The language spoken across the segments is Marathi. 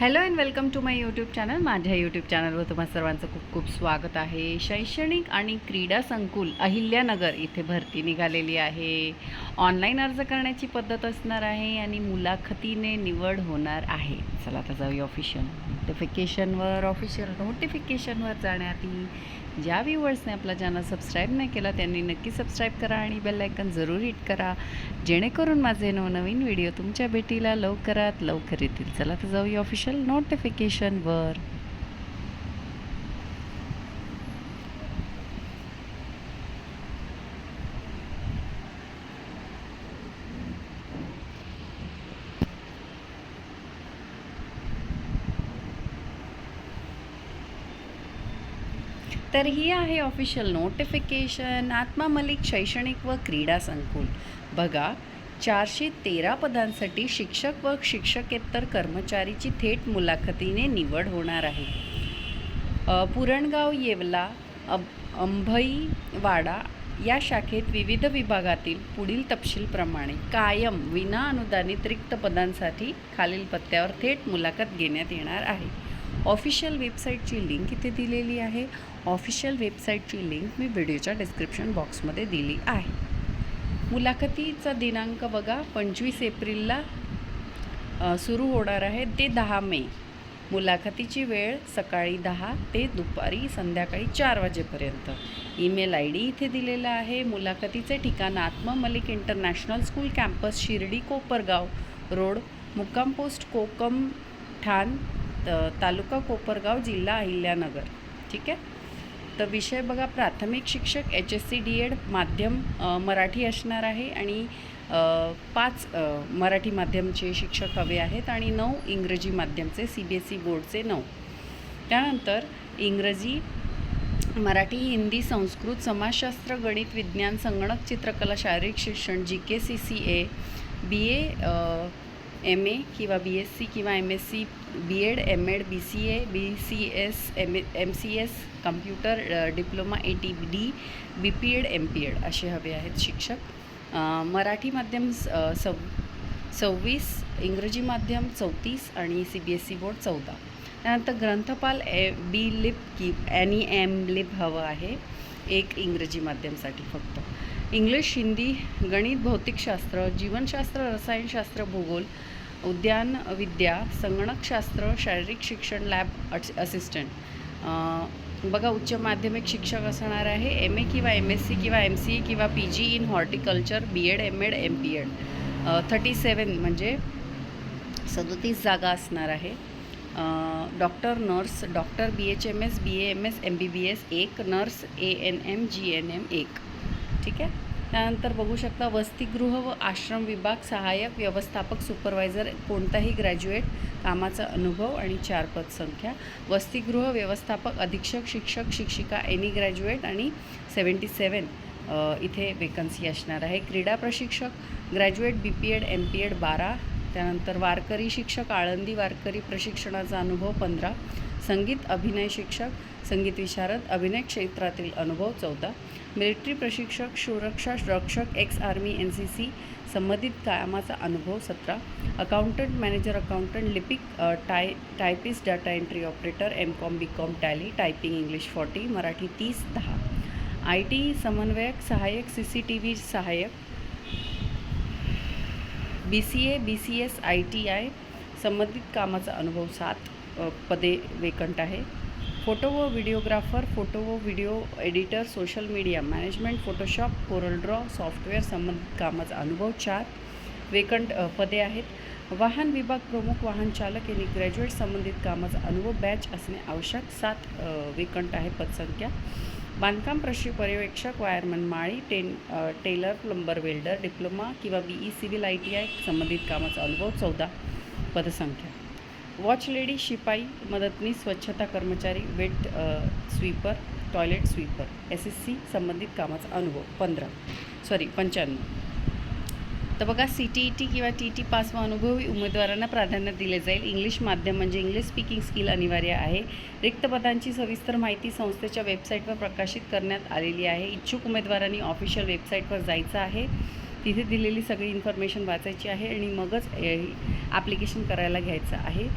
Hello and welcome to my YouTube channel माझ्या यूट्यूब चॅनलवर तुम्हा सर्वांचं खूप खूप स्वागत आहे. शैक्षणिक आणि क्रीडा संकुल अहिल्यानगर इथे भरती निघालेली आहे. ऑनलाईन अर्ज करण्याची पद्धत असणार आहे आणि मुलाखतीने निवड होणार आहे. चला आता जाऊया ऑफिशियल नोटिफिकेशनवर ऑफिशियल नोटिफिकेशनवर जाण्याआधी ज्या व्ह्युअर्सने आपला चॅनल सबस्क्राईब नाही केला त्यांनी नक्की सबस्क्राईब करा आणि बेल आयकन जरूर हिट करा. जेणेकरून माझे नवनवीन व्हिडिओ तुमच्या भेटीला लवकरात लवकर येतील. चला तर जाऊया ऑफिशियल नोटिफिकेशनवर तर ही आहे ऑफिशियल नोटिफिकेशन आत्मा मलिक शैक्षणिक व क्रीडा संकुल. बघा चारशे तेरा पदांसाठी शिक्षक व शिक्षकेतर कर्मचारीची थेट मुलाखतीने निवड होणार आहे. पुरणगाव येवला अब अंभईवाडा या शाखेत विविध विभागातील पुढील तपशीलप्रमाणे कायम विना अनुदानित रिक्त पदांसाठी खालील पत्त्यावर थेट मुलाखत घेण्यात येणार आहे. ऑफिशियल वेबसाईटची लिंक इथे दिलेली आहे. ऑफिशियल वेबसाईटची लिंक मी व्हिडिओच्या डिस्क्रिप्शन बॉक्समध्ये दिली आहे. मुलाखतीचा दिनांक बघा पंचवीस एप्रिलला सुरू होणार आहे ते दहा मे. मुलाखतीची वेळ सकाळी दहा ते दुपारी संध्याकाळी चार वाजेपर्यंत. ईमेल आय डी इथे दिलेला आहे. मुलाखतीचे ठिकाण Atma Malik international school campus Shirdi Kopargaon road मुक्काम पोस्ट कोकम ठाण तालुका कोपरगाव जिल्हा अहिल्यानगर. ठीक आहे? तर विषय बघा प्राथमिक शिक्षक H S C D Ed माध्यम मराठी असणार आहे आणि पाच मराठी माध्यमचे शिक्षक हवे आहेत आणि नऊ इंग्रजी माध्यमचे सी बी एस ई बोर्डचे नऊ. त्यानंतर इंग्रजी मराठी हिंदी संस्कृत समाजशास्त्र गणित विज्ञान संगणक चित्रकला शारीरिक शिक्षण G K C C A B A M A किंवा बी एस सी किंवा M S C B Ed M Ed B C A B C S M M C S computer diploma A T D B P Ed M P Ed असे हवे आहेत शिक्षक. मराठी माध्यम स- सव सव्वीस इंग्रजी माध्यम चौतीस आणि C B S C board चौदा. त्यानंतर ग्रंथपाल ए बी लिप की एनी एम लिप हवं आहे. एक इंग्रजी माध्यमसाठी फक्त. इंग्लिश हिंदी गणित भौतिकशास्त्र जीवनशास्त्र रसायनशास्त्र भूगोल उद्यान विद्या संगणकशास्त्र शारीरिक शिक्षण लॅब असिस्टंट. बघा उच्च माध्यमिक शिक्षक असणार आहे एम ए किंवा एम एस सी किंवा एम सी ए किंवा P G in horticulture B Ed M Ed M P Ed thirty seven म्हणजे सदोतीस जागा असणार आहे. Doctor nurse doctor B H M S B A M S M B B S एक nurse A N M G N M एक. ठीक आहे? त्यानंतर बघू शकता वसतिगृह व आश्रम विभाग सहाय्यक व्यवस्थापक सुपरवायझर कोणताही ग्रॅज्युएट कामाचा अनुभव आणि चार पद संख्या. वसतिगृह व्यवस्थापक अधीक्षक शिक्षक शिक्षिका एनी ग्रॅज्युएट आणि सेवन्टी सेवन इथे वेकन्सी असणार आहे. क्रीडा प्रशिक्षक graduate B P Ed M P Ed बारा. त्यानंतर वारकरी शिक्षक आळंदी वारकरी प्रशिक्षणाचा अनुभव पंधरा. संगीत अभिनय शिक्षक संगीत विशारद अभिनय क्षेत्रातील अनुभव चौदा. मिलिटरी प्रशिक्षक सुरक्षा रक्षक ex army N C C संबंधित कामाचा अनुभव सतरा. अकाउंटंट मॅनेजर अकाउंटंट लिपिक tie typist data entry operator M Com B Com tally typing English forty Marathi तीस दहा. आय टी समन्वयक सहाय्यक सी सी टी व्ही सहाय्यक. B C A B C S I T I संबंधित कामाचा अनुभव सात पदे वेकंट आहे. फोटो व व्हिडिओग्राफर फोटो व video editor social media management photoshop corel draw software संबंधित कामाचा अनुभव चार वेकंट पदे आहेत. वाहन विभाग प्रमुख वाहन चालक यांनी ग्रॅज्युएट संबंधित कामाचा अनुभव बॅच असणे आवश्यक. सात वेकंट आहे पदसंख्या. बांधकाम प्रशि पर्यवेक्षक वायरमन माळी ten tailor plumber welder diploma किंवा B E civil I T I संबंधित कामाचा अनुभव चौदा पदसंख्या. वॉच लेडी शिपाई मदतनीस स्वच्छता कर्मचारी wet sweeper toilet sweeper S S C संबंधित कामाचा अनुभव पंधरा. सॉरी पंच्याण्णव. तर बघा सी टी ई टी किंवा टी टी पासवा अनुभवी उमेदवारांना प्राधान्य दिले जाईल. इंग्लिश माध्यम म्हणजे इंग्लिश स्पीकिंग स्किल अनिवार्य आहे. रिक्त पदांची सविस्तर माहिती संस्थेच्या वेबसाईटवर प्रकाशित करण्यात आलेली आहे. इच्छुक उमेदवारांनी ऑफिशियल वेबसाईटवर जायचं आहे. तिथे दिलेली सगळी इन्फॉर्मेशन वाचायची आहे आणि मगच ॲप्लिकेशन करायला घ्यायचं आहे.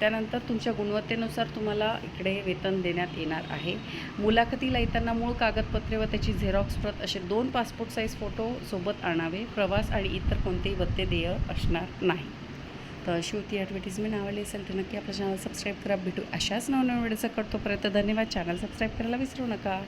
त्यानंतर तुमच्या गुणवत्तेनुसार तुम्हाला इकडे वेतन देण्यात येणार आहे. मुलाखतीला येताना मूळ कागदपत्रे व त्याची झेरॉक्स प्रत असे दोन पासपोर्ट साईज फोटो सोबत आणावे प्रवास आणि इतर कोणतेही भत्ते देय असणार नाही. तर अशी होती ॲडव्हर्टिजमेंट आवडली असेल तर नक्की आपल्या चॅनल सबस्क्राईब करा. भेटू अशाच नवनवीन व्हिडिओचा करतोपर्यंत धन्यवाद. चॅनल सबस्क्राईब करायला विसरू नका.